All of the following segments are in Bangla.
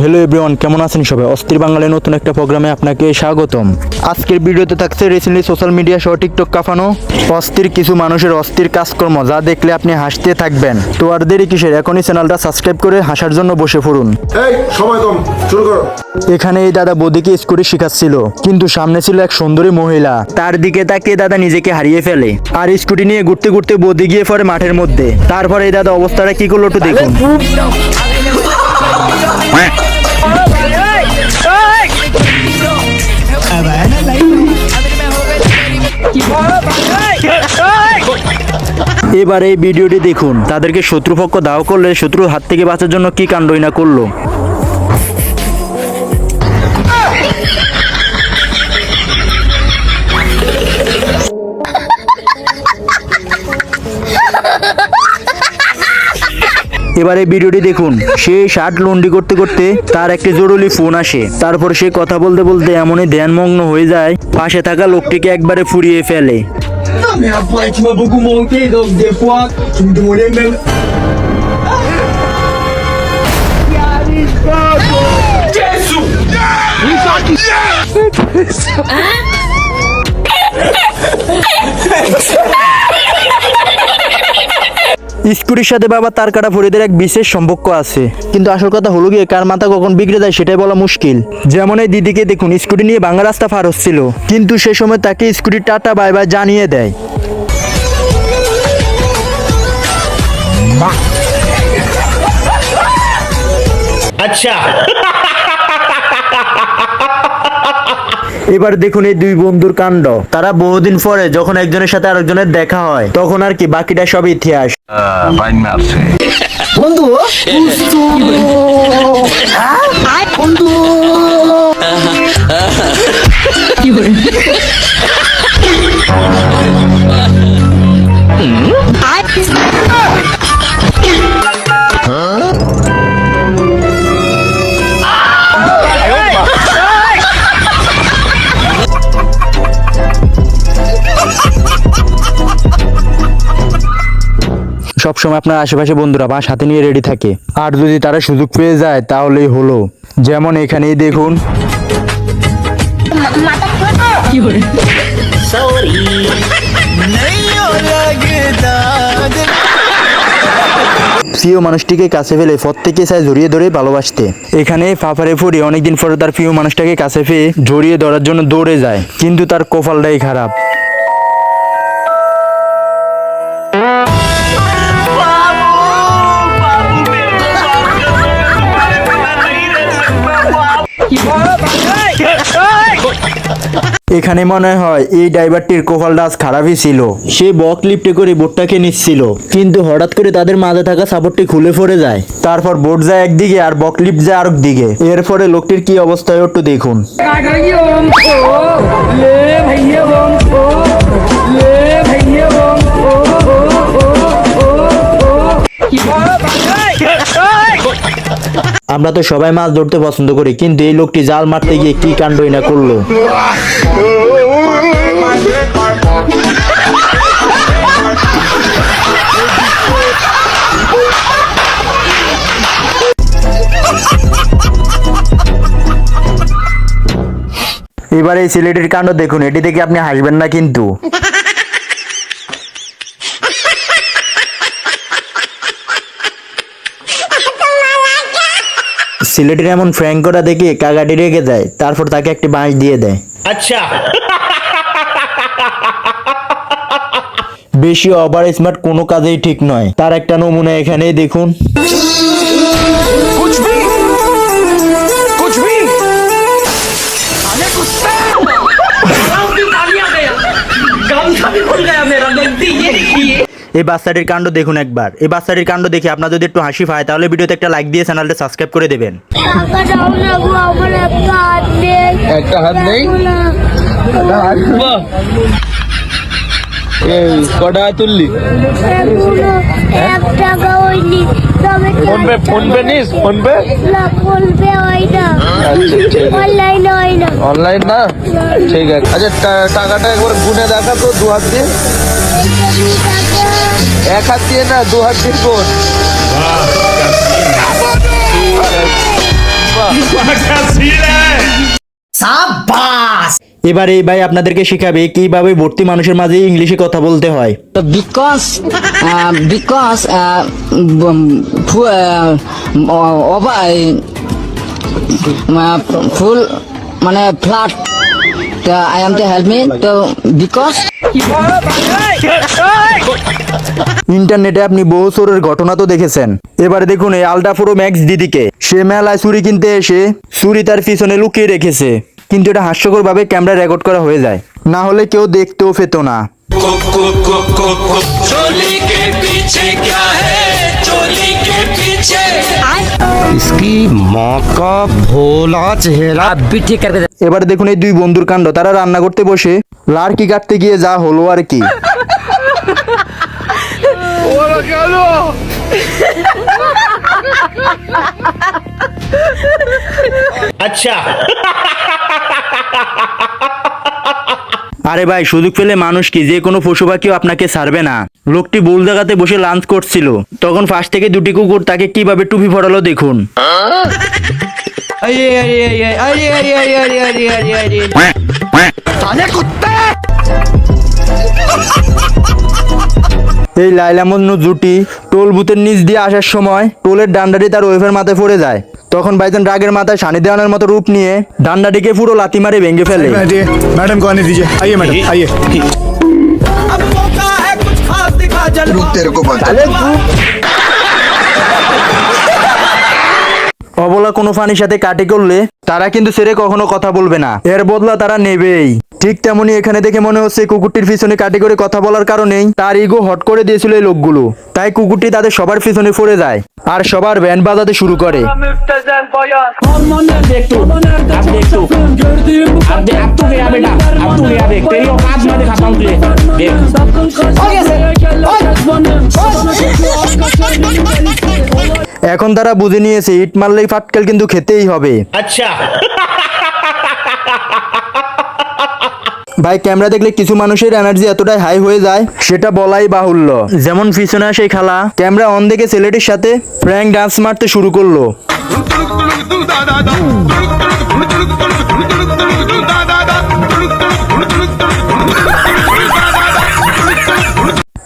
হ্যালো এভরিওয়ান কেমন আছেন সবাই? অস্থির বাঙালির নতুন একটা প্রোগ্রামে আপনাকে স্বাগতম। আজকের ভিডিওতে থাকছে রিসেন্টলি সোশ্যাল মিডিয়া সহ টিকটক কাফানো। অস্থির কিছু মানুষের অস্থির কাজকর্ম যা দেখলে আপনি হাসতে থাকবেন। তো আর দেরি কিসের? এখনই চ্যানেলটা সাবস্ক্রাইব করে হাসার জন্য বসে পড়ুন। এই সময় কম শুরু করো। এখানে এই দাদা বৌদিকে স্কুটি শিখাচ্ছিল কিন্তু সামনে ছিল এক সুন্দরী মহিলা। তার দিকে তাকিয়ে দাদা নিজেকে হারিয়ে ফেলে আর স্কুটি নিয়ে ঘুরতে ঘুরতে বৌদি গিয়ে পড়ে মাঠের মধ্যে। তারপর এই দাদা অবস্থাটা কি করল একটু দেখুন। এবার এই ভিডিওটি দেখুন। তাদেরকে শত্রুপক্ষ দাও করলে শত্রুর হাত থেকে বাঁচার জন্য কি কাণ্ডই না করল? এবারে ভিডিওটি দেখুন। সে শার্ট লন্ডি করতে করতে তার একটি জরুরি ফোন আসে। তারপর সে কথা বলতে বলতে এমনই ধ্যানমগ্ন হয়ে যায়, পাশে থাকা লোকটিকে একবারে ফুরিয়ে ফেলে। Non mais après tu m'as beaucoup manqué donc des fois tu me demandais même স্কুটির সাথে বাবা তার কাটা ফরিদের এক বিশেষ সম্পর্ক আছে। কিন্তু আসল কথা হলো গিয়ে কার মাথা কখন বিগড়ে যায় সেটাই বলা মুশকিল। যেমন এই দিদিকে দেখুন স্কুটি নিয়ে বাংলা রাস্তা পার হচ্ছিল কিন্তু সে সময় তাকে স্কুটির টাটা বাই বাই জানিয়ে দেয়। এবার দেখুন এই দুই বন্ধুর কাণ্ড। তারা বহুদিন পরে যখন একজনের সাথে আরেকজনের দেখা হয় তখন আর কি বাকিটা সব ইতিহাস। বাইন মারছে সবসময় আপনার আশেপাশে বন্ধুরা বাস হাতে নিয়ে রেডি থাকে। আর যদি তারা সুযোগ পেয়ে যায়, তাহলেই হলো। যেমন এখানেই দেখুন। প্রিয় মানুষটিকে কাছে ফেলে প্রত্যেকে চায় জড়িয়ে ধরে ভালোবাসতে। এখানে ফাফারে ফুরি অনেকদিন পরে তার প্রিয় মানুষটাকে কাছে পেয়ে জড়িয়ে ধরার জন্য দৌড়ে যায়। কিন্তু তার কপালটাই খারাপ। এখানে মনে হয় এই ড্রাইভারটির কোপালটা আজ খারাপই ছিল সে বক লিফটে করে বোটটাকে নিচ্ছিল কিন্তু হঠাৎ করে তাদের মাঝে থাকা সাপোর্টটি খুলে পড়ে যায় তারপর বোট যায় একদিকে আর বক লিফট যায় আরেক দিকে এরপরে লোকটির কি অবস্থা হয় একটু দেখুন আমরা তো সবাই মাছ ধরতে পছন্দ করি, কিন্তু এই লোকটি জাল মারতে গিয়ে কি কাণ্ডই না করল? এবার এই ছেলেটির কাণ্ড দেখুন, এটি দেখে আপনি হাসবেন না কিন্তু। সিলেটের এমন ফ্র্যাঙ্ক করা দেখে কাকাটি রেগে যায় তারপর তাকে একটি বাঁশ দিয়ে দেয়। আচ্ছা। বেশি ওভার স্মার্ট কোনো কাজেই ঠিক নয়। তার একটা নমুনা এখানেই দেখুন। এই বাচ্চাটির কাণ্ড দেখুন একবার। এই বাচ্চাটির কাণ্ড দেখে আপনার যদি একটু হাসি পায় তাহলে ভিডিওতে একটা লাইক দিয়ে চ্যানেলটা সাবস্ক্রাইব করে দেবেন। একটা হাত নেই। কটা তুললি? এখনও এক টাকা হয়নি। তবে কি ফোন পে ফোন পে নিস ফোন না হয় আচ্ছা অনলাইন হয় না। অনলাইন না? ঠিক আছে। আচ্ছা টাকাটা একবার গুনে দেখা তো দু হাত দিয়ে। এক হাত দিয়ে না দু হাত দিয়ে কোন এবার এই ভাই আপনাদেরকে শেখাবে কীভাবে ভর্তি মানুষের মাঝে ইংলিশে কথা বলতে হয়। uh, over uh, full মানে flat I am to help me তো বিকজ ইন্টারনেটে আপনি বহু চোরের ঘটনা তো দেখেছেন। এবারে দেখুন এই আলটা ম্যাক্স দিদিকে। সে মেলায় চুরি কিনতে এসে চুরি তার পিছনে লুকিয়ে রেখেছে। কিন্তু এটা হাস্যকর ভাবে ক্যামেরা রেকর্ড করা হয়ে যায়। না হলে কেউ দেখতেও পেত না। এবারে দেখুন এই দুই বন্ধুর কাণ্ড। তারা রান্না করতে বসে লাড়কি কাটতে গিয়ে যা হলো আর কি। আরে ভাই সুযোগ পেলে মানুষ কি যে কোনো পশু পাখিও আপনাকে ছাড়বে না লোকটি ভুল জায়গাতে বসে লাঞ্চ করছিল তখন ফার্স্ট থেকে দুটি কুকুর তাকে কীভাবে টুপি ফোড়ালো দেখুন এই লাইলা জুটি টোল বুথের নিচ দিয়ে আসার সময় টোলের ডান্ডাটি তার ওয়েফের মাথায় পড়ে যায়। তখন বাইজান রাগের মাথায় সানি দেওয়ানোর মতো রূপ নিয়ে ডান্ডাটিকে পুরো লাথি মারে ভেঙে ফেলে। ম্যাডাম কো আনে আইয়ে ম্যাডাম আইয়ে। অবলা কোনো ফানির সাথে কাটি করলে তারা কিন্তু সেরে কখনো কথা বলবে না। এর বদলা তারা নেবেই। ঠিক তেমনি এখানে দেখে মনে হচ্ছে কুকুরটির পিছনে কাটি করে কথা বলার কারণেই তার ইগো হট করে দিয়েছিল এই লোকগুলো। তাই কুকুরটি তাদের সবার পিছনে পড়ে যায় আর সবার ব্যান্ড বাজাতে শুরু করে। এখন তারা বুঝে নিয়েছে, ইট মারলেই ফাটকেল কিন্তু খেতেই হবে। আচ্ছা। ভাই ক্যামেরা দেখলে কিছু মানুষের এনার্জি এতটাই হাই হয়ে যায় সেটা বলাই বাহুল্য। যেমন পিছনে আসে খালা। ক্যামেরা অন দেখে ছেলেটির সাথে ফ্র্যাঙ্ক ডান্স মারতে শুরু করল।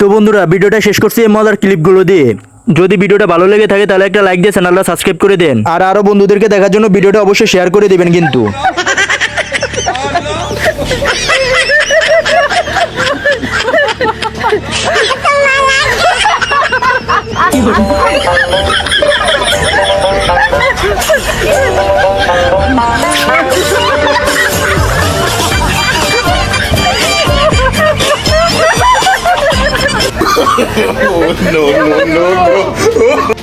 তো বন্ধুরা ভিডিওটা শেষ করছি এই মজার ক্লিপগুলো দিয়ে। যদি ভিডিওটা ভালো লেগে থাকে তাহলে একটা লাইক দিয়ে চ্যানেলটা সাবস্ক্রাইব করে দেন। আর আরও বন্ধুদেরকে দেখার জন্য ভিডিওটা অবশ্যই শেয়ার করে দিবেন কিন্তু। no, no, no, no.